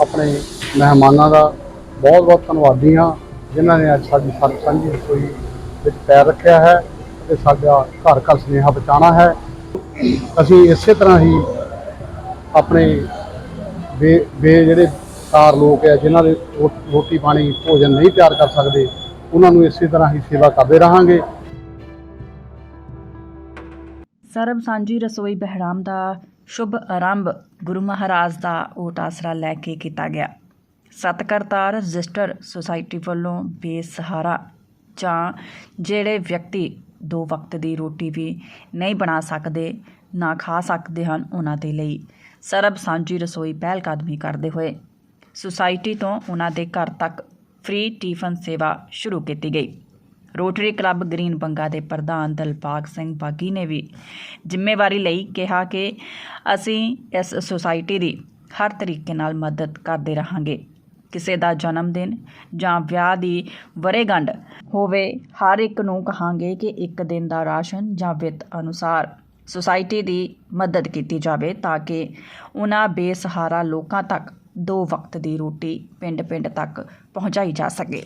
ਆਪਣੇ ਮਹਿਮਾਨਾਂ ਦਾ ਬਹੁਤ ਬਹੁਤ ਧੰਨਵਾਦੀ ਹਾਂ, ਜਿਨ੍ਹਾਂ ਨੇ ਅੱਜ ਸਾਡੀ ਸਰਬ ਸਾਂਝੀ ਰਸੋਈ ਵਿੱਚ ਪੈਰ ਰੱਖਿਆ ਹੈ ਤੇ ਸਾਡਾ ਘਰ ਘਰ ਸੁਨੇਹਾ ਪਹੁੰਚਾਉਣਾ ਹੈ। ਅਸੀਂ ਇਸੇ ਤਰ੍ਹਾਂ ਹੀ ਆਪਣੇ ਬੇ ਬੇ ਜਿਹੜੇ ਸਾਰ ਲੋਕ ਹੈ, ਜਿਨ੍ਹਾਂ ਦੇ ਰੋ- ਰੋਟੀ ਪਾਣੀ, ਭੋਜਨ ਨਹੀਂ ਤਿਆਰ ਕਰ ਸਕਦੇ, ਉਹਨਾਂ ਨੂੰ ਇਸੇ ਤਰ੍ਹਾਂ ਹੀ ਸੇਵਾ ਕਰਦੇ ਰਹਾਂਗੇ। ਸਰਬ ਸਾਂਝੀ ਰਸੋਈ ਬਹਿਰਾਮ ਦਾ ਸ਼ੁਭ ਆਰੰਭ ਗੁਰੂ ਮਹਾਰਾਜ ਦਾ ਓਟ ਆਸਰਾ ਲੈ ਕੇ ਕੀਤਾ ਗਿਆ। ਸਤਕਰਤਾਰ ਰਜਿਸਟਰ ਸੁਸਾਇਟੀ ਵੱਲੋਂ ਬੇਸਹਾਰਾ ਜਾਂ ਜਿਹੜੇ ਵਿਅਕਤੀ ਦੋ ਵਕਤ ਦੀ ਰੋਟੀ ਵੀ ਨਹੀਂ ਬਣਾ ਸਕਦੇ, ਨਾ ਖਾ ਸਕਦੇ ਹਨ, ਉਹਨਾਂ ਦੇ ਲਈ ਸਰਬ ਸਾਂਝੀ ਰਸੋਈ ਪਹਿਲ ਕਦਮੀ ਕਰਦੇ ਹੋਏ ਸੁਸਾਇਟੀ ਤੋਂ ਉਹਨਾਂ ਦੇ ਘਰ ਤੱਕ ਫ੍ਰੀ ਟਿਫਨ ਸੇਵਾ ਸ਼ੁਰੂ ਕੀਤੀ ਗਈ। ਰੋਟਰੀ ਕਲੱਬ ਗ੍ਰੀਨ ਬੰਗਾ ਦੇ ਪ੍ਰਧਾਨ ਦਲਪਾਗ ਸਿੰਘ ਬਾਗੀ ਨੇ ਵੀ ਜ਼ਿੰਮੇਵਾਰੀ ਲਈ ਕਿਹਾ ਕਿ ਅਸੀਂ ਇਸ ਸੁਸਾਇਟੀ ਦੀ ਹਰ ਤਰੀਕੇ ਨਾਲ ਮਦਦ ਕਰਦੇ ਰਹਾਂਗੇ। ਕਿਸੇ ਦਾ ਜਨਮ ਦਿਨ ਜਾਂ ਵਿਆਹ ਦੀ ਵਰੇਗੰਢ ਹੋਵੇ, ਹਰ ਇੱਕ ਨੂੰ ਕਹਾਂਗੇ ਕਿ ਇੱਕ ਦਿਨ ਦਾ ਰਾਸ਼ਨ ਜਾਂ ਵਿੱਤ ਅਨੁਸਾਰ ਸੁਸਾਇਟੀ ਦੀ ਮਦਦ ਕੀਤੀ ਜਾਵੇ ਤਾਂ ਕਿ ਉਹਨਾਂ ਬੇਸਹਾਰਾ ਲੋਕਾਂ ਤੱਕ ਦੋ ਵਕਤ ਦੀ ਰੋਟੀ ਪਿੰਡ-ਪਿੰਡ ਤੱਕ ਪਹੁੰਚਾਈ ਜਾ ਸਕੇ।